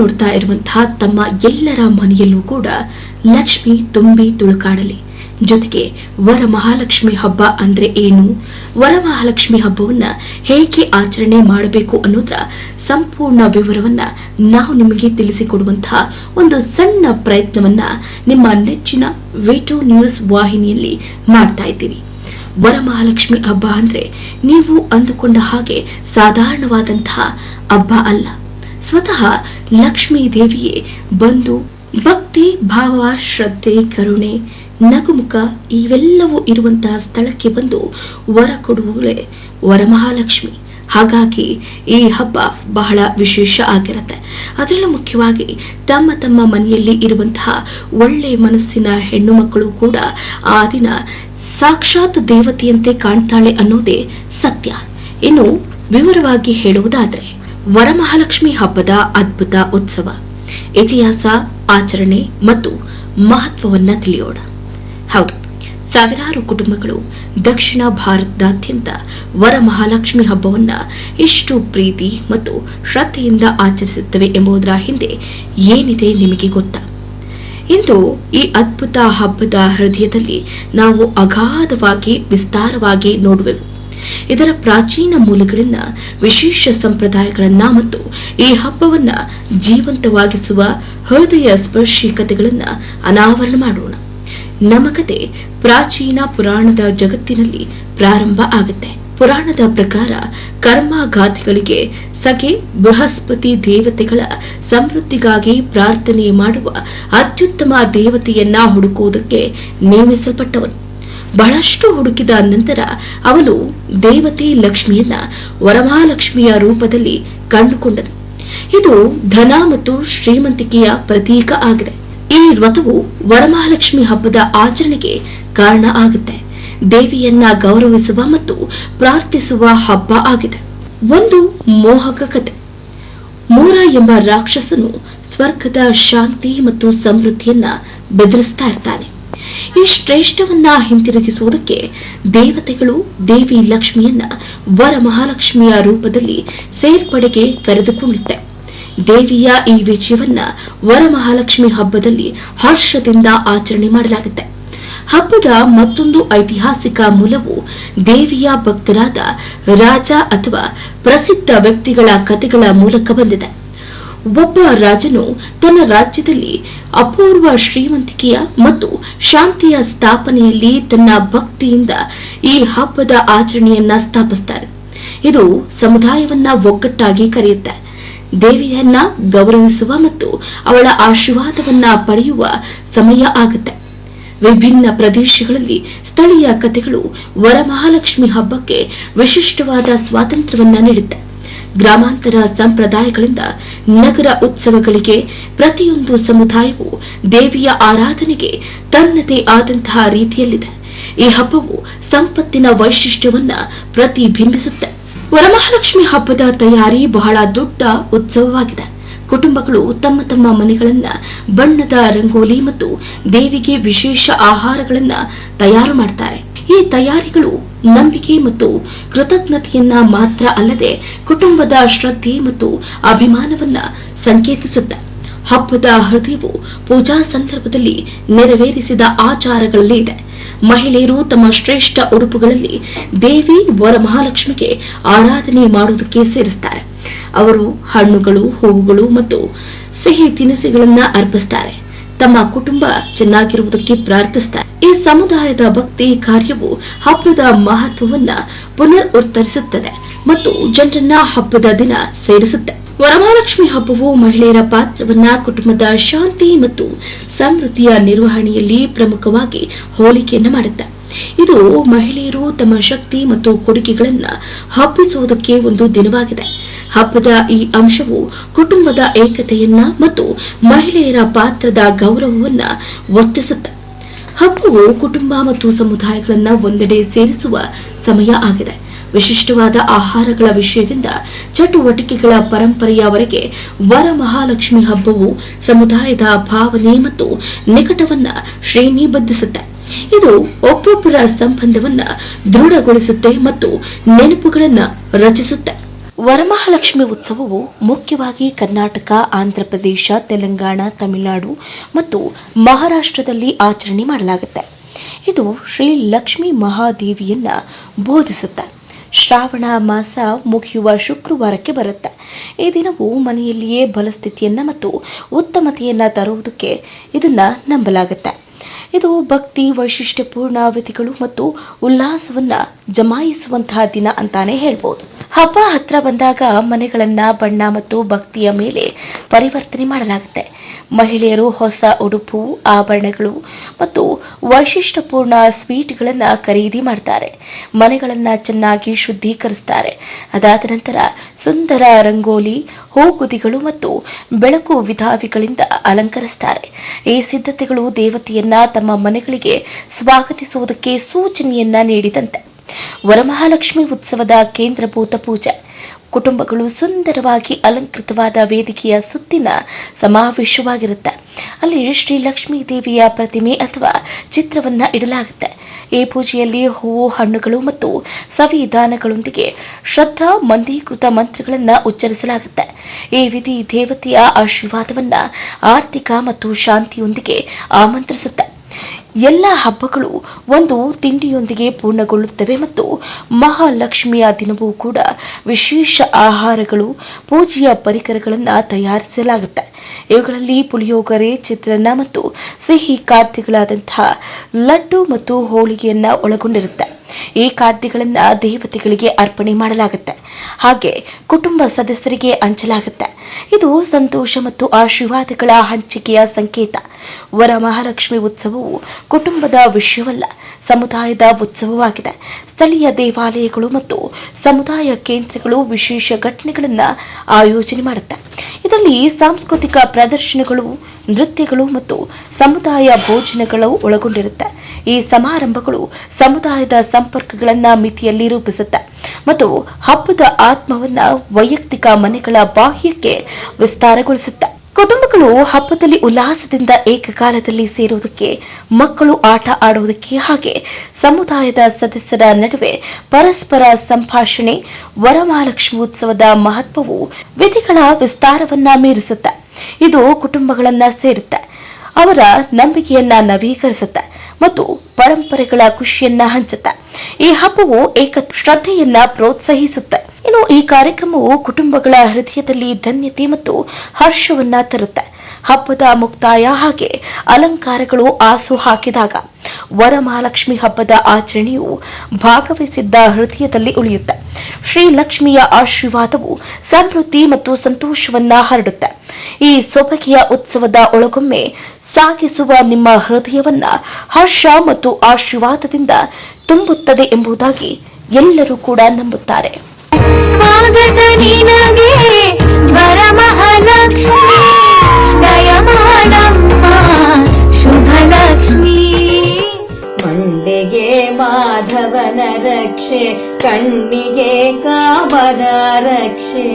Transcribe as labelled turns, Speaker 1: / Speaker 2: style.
Speaker 1: ನೋಡ್ತಾ ಇರುವಂತಹ ತಮ್ಮ ಎಲ್ಲರ ಮನೆಯಲ್ಲೂ ಕೂಡ ಲಕ್ಷ್ಮಿ ತುಂಬಿ ತುಳುಕಾಡಲಿ. ಜೊತೆಗೆ ವರ ಮಹಾಲಕ್ಷ್ಮಿ ಹಬ್ಬ ಅಂದ್ರೆ ಏನು? ವರ ಮಹಾಲಕ್ಷ್ಮಿ ಹಬ್ಬವನ್ನ ಹೇಗೆ ಆಚರಣೆ ಮಾಡಬೇಕು ಅನ್ನೋದ್ರ ಸಂಪೂರ್ಣ ವಿವರವನ್ನ ನಾವು ನಿಮಗೆ ತಿಳಿಸಿಕೊಡುವಂತಹ ಒಂದು ಸಣ್ಣ ಪ್ರಯತ್ನವನ್ನ ನಿಮ್ಮ ನೆಚ್ಚಿನ ವೇಟೋ ನ್ಯೂಸ್ ವಾಹಿನಿಯಲ್ಲಿ ಮಾಡ್ತಾ ಇದ್ದೀವಿ. ವರಮಹಾಲಕ್ಷ್ಮಿ ಹಬ್ಬ ಅಂದ್ರೆ ನೀವು ಅಂದುಕೊಂಡ ಹಾಗೆ ಸಾಧಾರಣವಾದಂತಹ ಹಬ್ಬ ಅಲ್ಲ. ಸ್ವತಃ ಲಕ್ಷ್ಮೀ ದೇವಿಯೇ, ಬಂದು ಭಕ್ತಿ, ಭಾವ, ಶ್ರದ್ಧೆ, ಕರುಣೆ, ನಗುಮುಖ ಇವೆಲ್ಲವೂ ಇರುವಂತಹ ಸ್ಥಳಕ್ಕೆ ಬಂದು ವರ ಕೊಡುವವಳೆ ವರಮಹಾಲಕ್ಷ್ಮಿ. ಹಾಗಾಗಿ ಈ ಹಬ್ಬ ಬಹಳ ವಿಶೇಷ ಆಗಿರುತ್ತೆ. ಅದರಲ್ಲೂ ಮುಖ್ಯವಾಗಿ ತಮ್ಮ ತಮ್ಮ ಮನೆಯಲ್ಲಿ ಇರುವಂತಹ ಒಳ್ಳೆ ಮನಸ್ಸಿನ ಹೆಣ್ಣು ಮಕ್ಕಳು ಕೂಡ ಆ ದಿನ ಸಾಕ್ಷಾತ್ ದೇವತೆಯಂತೆ ಕಾಣ್ತಾಳೆ ಅನ್ನೋದೇ ಸತ್ಯ. ಇನ್ನು ವಿವರವಾಗಿ ಹೇಳುವುದಾದರೆ ವರಮಹಾಲಕ್ಷ್ಮಿ ಹಬ್ಬದ ಅದ್ಭುತ ಉತ್ಸವ. ಇತಿಹಾಸ, ಆಚರಣೆ ಮತ್ತು ಮಹತ್ವವನ್ನ ತಿಳಿಯೋಣ. ಹೌದು, ಸಾವಿರಾರು ಕುಟುಂಬಗಳು ದಕ್ಷಿಣ ಭಾರತದಾದ್ಯಂತ ವರಮಹಾಲಕ್ಷ್ಮಿ ಹಬ್ಬವನ್ನ ಎಷ್ಟು ಪ್ರೀತಿ ಮತ್ತು ಶ್ರದ್ಧೆಯಿಂದ ಆಚರಿಸುತ್ತವೆ ಎಂಬುದರ ಹಿಂದೆ ಏನಿದೆ ನಿಮಗೆ ಗೊತ್ತಾ? ಇಂದು ಈ ಅದ್ಭುತ ಹಬ್ಬದ ಹೃದಯದಲ್ಲಿ ನಾವು ಅಗಾಧವಾಗಿ, ವಿಸ್ತಾರವಾಗಿ ನೋಡುವೆವು. ಇದರ ಪ್ರಾಚೀನ ಮೂಲಗಳನ್ನ ವಿಶೇಷ ಸಂಪ್ರದಾಯಗಳನ್ನ ಮತ್ತು ಈ ಹಬ್ಬವನ್ನ ಜೀವಂತವಾಗಿಸುವ ಹೃದಯ ಸ್ಪರ್ಶಿ ಕಥೆಗಳನ್ನ ಅನಾವರಣ ಮಾಡೋಣ. ನಮ್ಮ ಕತೆ ಪ್ರಾಚೀನ ಪುರಾಣದ ಜಗತ್ತಿನಲ್ಲಿ ಪ್ರಾರಂಭ ಆಗುತ್ತೆ. ಪುರಾಣದ ಪ್ರಕಾರ ಕರ್ಮ ಕರ್ಮಗಾಥೆಗಳಿಗೆ ಸಗೆ ಬೃಹಸ್ಪತಿ ದೇವತೆಗಳ ಸಮೃದ್ಧಿಗಾಗಿ ಪ್ರಾರ್ಥನೆ ಮಾಡುವ ಅತ್ಯುತ್ತಮ ದೇವತೆಯನ್ನ ಹುಡುಕುವುದಕ್ಕೆ ನೇಮಿಸಲ್ಪಟ್ಟವನು. ಬಹಳಷ್ಟು ಹುಡುಕಿದ ನಂತರ ಅವನು ದೇವತೆ ಲಕ್ಷ್ಮಿಯನ್ನ ವರಮಹಾಲಕ್ಷ್ಮಿಯ ರೂಪದಲ್ಲಿ ಕಂಡುಕೊಂಡನು. ಇದು ಧನ ಮತ್ತು ಶ್ರೀಮಂತಿಕೆಯ ಪ್ರತೀಕ ಆಗಿದೆ. ಈ ವ್ರತವು ವರಮಹಾಲಕ್ಷ್ಮಿ ಹಬ್ಬದ ಆಚರಣೆಗೆ ಕಾರಣ ಆಗುತ್ತೆ. ದೇವಿಯನ್ನ ಗೌರವಿಸುವ ಮತ್ತು ಪ್ರಾರ್ಥಿಸುವ ಹಬ್ಬ ಆಗಿದೆ. ಒಂದು ಮೋಹಕ ಕತೆ ಮೂರ ಎಂಬ ರಾಕ್ಷಸನು ಸ್ವರ್ಗದ ಶಾಂತಿ ಮತ್ತು ಸಮೃದ್ಧಿಯನ್ನ ಬೆದರಿಸ್ತಾ ಇರ್ತಾನೆ. ಈ ಶ್ರೇಷ್ಠವನ್ನ ಹಿಂತಿರುಗಿಸುವುದಕ್ಕೆ ದೇವತೆಗಳು ದೇವಿ ಲಕ್ಷ್ಮಿಯನ್ನ ವರ ಮಹಾಲಕ್ಷ್ಮಿಯ ರೂಪದಲ್ಲಿ ಸೇರ್ಪಡೆಗೆ ಕರೆದುಕೊಳ್ಳುತ್ತೆ. ದೇವಿಯ ಈ ವಿಜಯವನ್ನ ವರಮಹಾಲಕ್ಷ್ಮಿ ಹಬ್ಬದಲ್ಲಿ ಹರ್ಷದಿಂದ ಆಚರಣೆ ಮಾಡಲಾಗುತ್ತೆ. ಹಬ್ಬದ ಮತ್ತೊಂದು ಐತಿಹಾಸಿಕ ಮೂಲವು ದೇವಿಯ ಭಕ್ತರಾದ ರಾಜ ಅಥವಾ ಪ್ರಸಿದ್ಧ ವ್ಯಕ್ತಿಗಳ ಕಥೆಗಳ ಮೂಲಕ ಬಂದಿದೆ. ಒಬ್ಬ ರಾಜನು ತನ್ನ ರಾಜ್ಯದಲ್ಲಿ ಅಪೂರ್ವ ಶ್ರೀಮಂತಿಕೆಯ ಮತ್ತು ಶಾಂತಿಯ ಸ್ಥಾಪನೆಯಲ್ಲಿ ತನ್ನ ಭಕ್ತಿಯಿಂದ ಈ ಹಬ್ಬದ ಆಚರಣೆಯನ್ನ ಸ್ಥಾಪಿಸ್ತಾರೆ. ಇದು ಸಮುದಾಯವನ್ನ ಒಗ್ಗಟ್ಟಾಗಿ ಕರೆಯುತ್ತೆ. ದೇವಿಯನ್ನ ಗೌರವಿಸುವ ಮತ್ತು ಅವಳ ಆಶೀರ್ವಾದವನ್ನ ಪಡೆಯುವ ಸಮಯ ಆಗುತ್ತೆ. ವಿಭಿನ್ನ ಪ್ರದೇಶಗಳಲ್ಲಿ ಸ್ಥಳೀಯ ಕಥೆಗಳು ವರಮಹಾಲಕ್ಷ್ಮಿ ಹಬ್ಬಕ್ಕೆ ವಿಶಿಷ್ಟವಾದ ಸ್ವಾತಂತ್ರ್ಯವನ್ನ ನೀಡುತ್ತೆ. ಗ್ರಾಮಾಂತರ ಸಂಪ್ರದಾಯಗಳಿಂದ ನಗರ ಉತ್ಸವಗಳಿಗೆ ಪ್ರತಿಯೊಂದು ಸಮುದಾಯವು ದೇವಿಯ ಆರಾಧನೆಗೆ ತನ್ನದೇ ಆದಂತಹ ರೀತಿಯಲ್ಲಿದೆ. ಈ ಹಬ್ಬವು ಸಂಪತ್ತಿನ ವೈಶಿಷ್ಟ್ಯವನ್ನ ಪ್ರತಿಬಿಂಬಿಸುತ್ತೆ. ವರಮಹಾಲಕ್ಷ್ಮಿ ಹಬ್ಬದ ತಯಾರಿ ಬಹಳ ದೊಡ್ಡ ಉತ್ಸವವಾಗಿದೆ. ಕುಟುಂಬಗಳು ತಮ್ಮ ತಮ್ಮ ಮನೆಗಳನ್ನ, ಬಣ್ಣದ ರಂಗೋಲಿ ಮತ್ತು ದೇವಿಗೆ ವಿಶೇಷ ಆಹಾರಗಳನ್ನ ತಯಾರು ಮಾಡ್ತಾರೆ. ಈ ತಯಾರಿಗಳು ನಂಬಿಕೆ ಮತ್ತು ಕೃತಜ್ಞತೆಯನ್ನ ಮಾತ್ರ ಅಲ್ಲದೆ ಕುಟುಂಬದ ಶ್ರದ್ಧೆ ಮತ್ತು ಅಭಿಮಾನವನ್ನ ಸಂಕೇತಿಸುತ್ತ ಹಬ್ಬದ ಹೃದಯವು ಪೂಜಾ ಸಂದರ್ಭದಲ್ಲಿ ನೆರವೇರಿಸಿದ ಆಚಾರಗಳಲ್ಲಿ ಇದೆ. ಮಹಿಳೆಯರು ತಮ್ಮ ಶ್ರೇಷ್ಠ ಉಡುಪುಗಳಲ್ಲಿ ದೇವಿ ವರಮಹಾಲಕ್ಷ್ಮಿಗೆ ಆರಾಧನೆ ಮಾಡುವುದಕ್ಕೆ ಸೇರಿಸ್ತಾರೆ. ಅವರು ಹಣ್ಣುಗಳು, ಹೂವುಗಳು ಮತ್ತು ಸಿಹಿ ತಿನಿಸುಗಳನ್ನ ಅರ್ಪಿಸುತ್ತಾರೆ ತಮ್ಮ ಕುಟುಂಬ ಚೆನ್ನಾಗಿರುವುದಕ್ಕೆ ಪ್ರಾರ್ಥಿಸ್ತಾರೆ. ಈ ಸಮುದಾಯದ ಭಕ್ತಿ ಕಾರ್ಯವು ಹಬ್ಬದ ಮಹತ್ವವನ್ನ ಪುನರ್ ಉತ್ತರಿಸುತ್ತದೆ ಮತ್ತು ಜನರನ್ನ ಹಬ್ಬದ ದಿನ ಸೇರಿಸುತ್ತೆ. ವರಮಹಾಲಕ್ಷ್ಮಿ ಹಬ್ಬವು ಮಹಿಳೆಯರ ಪಾತ್ರವನ್ನ ಕುಟುಂಬದ ಶಾಂತಿ ಮತ್ತು ಸಮೃದ್ಧಿಯ ನಿರ್ವಹಣೆಯಲ್ಲಿ ಪ್ರಮುಖವಾಗಿ ಹೋಲಿಕೆಯನ್ನ ಮಾಡುತ್ತೆ. ಇದು ಮಹಿಳೆಯರು ತಮ್ಮ ಶಕ್ತಿ ಮತ್ತು ಕೊಡುಗೆಗಳನ್ನ ಹಬ್ಬಿಸುವುದಕ್ಕೆ ಒಂದು ದಿನವಾಗಿದೆ. ಹಬ್ಬದ ಈ ಅಂಶವು ಕುಟುಂಬದ ಏಕತೆಯನ್ನ ಮತ್ತು ಮಹಿಳೆಯರ ಪಾತ್ರದ ಗೌರವವನ್ನ ಒತ್ತಿಸುತ್ತೆ ಹಬ್ಬವು ಕುಟುಂಬ ಮತ್ತು ಸಮುದಾಯಗಳನ್ನ ಒಂದೆಡೆ ಸೇರಿಸುವ ಸಮಯ ಆಗಿದೆ. ವಿಶಿಷ್ಟವಾದ ಆಹಾರಗಳ ವಿಷಯದಿಂದ ಚಟುವಟಿಕೆಗಳ ಪರಂಪರೆಯವರೆಗೆ ವರ ಮಹಾಲಕ್ಷ್ಮಿ ಹಬ್ಬವು ಸಮುದಾಯದ ಭಾವನೆ ಮತ್ತು ನಿಕಟವನ್ನ ಶ್ರೇಣಿಬದ್ಧಿಸುತ್ತೆ. ಇದು ಒಬ್ಬೊಬ್ಬರ ಸಂಬಂಧವನ್ನ ದೃಢಗೊಳಿಸುತ್ತೆ ಮತ್ತು ನೆನಪುಗಳನ್ನ ರಚಿಸುತ್ತೆ. ವರಮಹಾಲಕ್ಷ್ಮಿ ಉತ್ಸವವು ಮುಖ್ಯವಾಗಿ ಕರ್ನಾಟಕ ಆಂಧ್ರಪ್ರದೇಶ ತೆಲಂಗಾಣ, ತಮಿಳುನಾಡು ಮತ್ತು ಮಹಾರಾಷ್ಟ್ರದಲ್ಲಿ ಆಚರಣೆ ಮಾಡಲಾಗುತ್ತೆ. ಇದು ಶ್ರೀ ಲಕ್ಷ್ಮೀ ಮಹಾದೇವಿಯನ್ನ ಬೋಧಿಸುತ್ತೆ. ಶ್ರಾವಣ ಮಾಸ ಮುಗಿಯುವ ಶುಕ್ರವಾರಕ್ಕೆ ಬರುತ್ತೆ. ಈ ದಿನವು ಮನೆಯಲ್ಲಿಯೇ ಬಲಸ್ಥಿತಿಯನ್ನು ಮತ್ತು ಉತ್ತಮತೆಯನ್ನ ತರುವುದಕ್ಕೆ ಇದನ್ನ ನಂಬಲಾಗುತ್ತೆ. ಇದು ಭಕ್ತಿ, ವೈಶಿಷ್ಟ್ಯಪೂರ್ಣ ವಿಧಿಗಳು ಮತ್ತು ಉಲ್ಲಾಸವನ್ನ ಜಮಾಯಿಸುವಂತಹ ದಿನ ಅಂತಾನೆ ಹೇಳ್ಬೋದು. ಹಬ್ಬ ಹತ್ರ ಬಂದಾಗ ಮನೆಗಳನ್ನ ಬಣ್ಣ ಮತ್ತು ಭಕ್ತಿಯ ಮೇಲೆ ಪರಿವರ್ತನೆ ಮಾಡಲಾಗುತ್ತೆ. ಮಹಿಳೆಯರು ಹೊಸ ಉಡುಪು, ಆಭರಣಗಳು ಮತ್ತು ವೈಶಿಷ್ಟ್ಯಪೂರ್ಣ ಸ್ವೀಟ್ಗಳನ್ನು ಖರೀದಿ ಮಾಡ್ತಾರೆ. ಮನೆಗಳನ್ನ ಚೆನ್ನಾಗಿ ಶುದ್ಧೀಕರಿಸ್ತಾರೆ. ಅದಾದ ನಂತರ ಸುಂದರ ರಂಗೋಲಿ, ಹೂಗುದಿಗಳು ಮತ್ತು ಬೆಳಕು ವಿಧಾವಿಗಳಿಂದ ಅಲಂಕರಿಸ್ತಾರೆ. ಈ ಸಿದ್ಧತೆಗಳು ದೇವತೆಯನ್ನ ತಮ್ಮ ಮನೆಗಳಿಗೆ ಸ್ವಾಗತಿಸುವುದಕ್ಕೆ ಸೂಚನೆಯನ್ನ ನೀಡಿದಂತೆ. ವರಮಹಾಲಕ್ಷ್ಮಿ ಉತ್ಸವದ ಕೇಂದ್ರಭೂತ ಪೂಜೆ. ಕುಟುಂಬಗಳು ಸುಂದರವಾಗಿ ಅಲಂಕೃತವಾದ ವೇದಿಕೆಯ ಸುತ್ತಿನ ಸಮಾವೇಶವಾಗಿರುತ್ತೆ. ಅಲ್ಲಿ ಶ್ರೀ ಲಕ್ಷ್ಮೀ ದೇವಿಯ ಪ್ರತಿಮೆ ಅಥವಾ ಚಿತ್ರವನ್ನ ಇಡಲಾಗುತ್ತೆ. ಈ ಪೂಜೆಯಲ್ಲಿ ಹೂವು, ಹಣ್ಣುಗಳು ಮತ್ತು ಸವಿಧಾನಗಳೊಂದಿಗೆ ಶ್ರದ್ಧಾ ಮಂದೀಕೃತ ಮಂತ್ರಗಳನ್ನು ಉಚ್ಚರಿಸಲಾಗುತ್ತೆ. ಈ ವಿಧಿ ದೇವತೆಯ ಆಶೀರ್ವಾದವನ್ನ ಆರ್ಥಿಕ ಮತ್ತು ಶಾಂತಿಯೊಂದಿಗೆ ಆಮಂತ್ರಿಸುತ್ತೆ. ಎಲ್ಲ ಹಬ್ಬಗಳು ಒಂದು ತಿಂಡಿಯೊಂದಿಗೆ ಪೂರ್ಣಗೊಳ್ಳುತ್ತವೆ ಮತ್ತು ಮಹಾಲಕ್ಷ್ಮಿಯ ದಿನವೂ ಕೂಡ ವಿಶೇಷ ಆಹಾರಗಳು, ಪೂಜೆಯ ಪರಿಕರಗಳನ್ನು ತಯಾರಿಸಲಾಗುತ್ತೆ. ಇವುಗಳಲ್ಲಿ ಪುಳಿಯೋಗರೆ, ಚಿತ್ರಾನ್ನ ಮತ್ತು ಸಿಹಿ ಖಾದ್ಯಗಳಾದಂತಹ ಲಡ್ಡು ಮತ್ತು ಹೋಳಿಗೆಯನ್ನು ಒಳಗೊಂಡಿರುತ್ತೆ. ಈ ಖಾದ್ಯಗಳನ್ನ ದೇವತೆಗಳಿಗೆ ಅರ್ಪಣೆ ಮಾಡಲಾಗುತ್ತೆ. ಹಾಗೆ ಕುಟುಂಬ ಸದಸ್ಯರಿಗೆ ಹಂಚಲಾಗುತ್ತೆ. ಇದು ಸಂತೋಷ ಮತ್ತು ಆಶೀರ್ವಾದಗಳ ಹಂಚಿಕೆಯ ಸಂಕೇತ. ವರಮಹಾಲಕ್ಷ್ಮಿ ಉತ್ಸವವು ಕುಟುಂಬದ ವಿಷಯವಲ್ಲ, ಸಮುದಾಯದ ಉತ್ಸವವಾಗಿದೆ. ಸ್ಥಳೀಯ ದೇವಾಲಯಗಳು ಮತ್ತು ಸಮುದಾಯ ಕೇಂದ್ರಗಳು ವಿಶೇಷ ಘಟನೆಗಳನ್ನು ಆಯೋಜನೆ ಮಾಡುತ್ತೆ. ಇದರಲ್ಲಿ ಸಾಂಸ್ಕೃತಿಕ ಪ್ರದರ್ಶನಗಳು ನೃತ್ಯಗಳು ಮತ್ತು ಸಮುದಾಯ ಭೋಜನಗಳು ಒಳಗೊಂಡಿರುತ್ತೆ. ಈ ಸಮಾರಂಭಗಳು ಸಮುದಾಯದ ಸಂಪರ್ಕಗಳನ್ನ ಮಿತಿಯಲ್ಲಿ ರೂಪಿಸುತ್ತೆ. ಮತ್ತು ಹಬ್ಬದ ಆತ್ಮವನ್ನ ವೈಯಕ್ತಿಕ ಮನೆಗಳ ಬಾಹ್ಯಕ್ಕೆ ವಿಸ್ತಾರಗೊಳಿಸುತ್ತೆ. ಕುಟುಂಬಗಳು ಹಬ್ಬದಲ್ಲಿ ಉಲ್ಲಾಸದಿಂದ ಏಕಕಾಲದಲ್ಲಿ ಸೇರುವುದಕ್ಕೆ, ಮಕ್ಕಳು ಆಟ ಆಡುವುದಕ್ಕೆ ಹಾಗೆ ಸಮುದಾಯದ ಸದಸ್ಯರ ನಡುವೆ ಪರಸ್ಪರ ಸಂಭಾಷಣೆ, ವರಮಹಾಲಕ್ಷ್ಮಿ ಉತ್ಸವದ ಮಹತ್ವವು ವಿಧಿಗಳ ವಿಸ್ತಾರವನ್ನ ಮೀರಿಸುತ್ತೆ. ಇದು ಕುಟುಂಬಗಳನ್ನ ಸೇರುತ್ತೆ. ಅವರ ನಂಬಿಕೆಯನ್ನ ನವೀಕರಿಸುತ್ತೆ ಮತ್ತು ಪರಂಪರೆಗಳ ಖುಷಿಯನ್ನ ಹಂಚುತ್ತೆ. ಈ ಹಬ್ಬವು ಏಕ ಶ್ರದ್ಧೆಯನ್ನ ಪ್ರೋತ್ಸಾಹಿಸುತ್ತೆ. ಇನ್ನು ಈ ಕಾರ್ಯಕ್ರಮವು ಕುಟುಂಬಗಳ ಹೃದಯದಲ್ಲಿ ಧನ್ಯತೆ ಮತ್ತು ಹರ್ಷವನ್ನ ತರುತ್ತೆ. ಹಬ್ಬದ ಮುಕ್ತಾಯ ಹಾಗೆ ಅಲಂಕಾರಗಳು ಆಸು ಹಾಕಿದಾಗ ವರಮಹಾಲಕ್ಷ್ಮಿ ಹಬ್ಬದ ಆಚರಣೆಯು ಭಾಗವಹಿಸಿದ್ದ ಹೃದಯದಲ್ಲಿ ಉಳಿಯುತ್ತೆ. ಶ್ರೀ ಲಕ್ಷ್ಮಿಯ ಆಶೀರ್ವಾದವು ಸಮೃದ್ಧಿ ಮತ್ತು ಸಂತೋಷವನ್ನ ಹರಡುತ್ತೆ. ಈ ಸೊಬಗೆಯ ಉತ್ಸವದ ಒಳಗೊಮ್ಮೆ ಸಾಗಿಸುವ ನಿಮ್ಮ ಹೃದಯವನ್ನ ಹರ್ಷ ಮತ್ತು ಆಶೀರ್ವಾದದಿಂದ ತುಂಬುತ್ತದೆ ಎಂಬುದಾಗಿ ಎಲ್ಲರೂ ಕೂಡ ನಂಬುತ್ತಾರೆ.
Speaker 2: ಸ್ವಾಗತ ನಿನಗೆ, ವರಮಹಾಲಕ್ಷ್ಮಿ.
Speaker 3: ರಕ್ಷೆ ಕಣ್ಣಿಗೆ ಕಾಮನ ರಕ್ಷೆ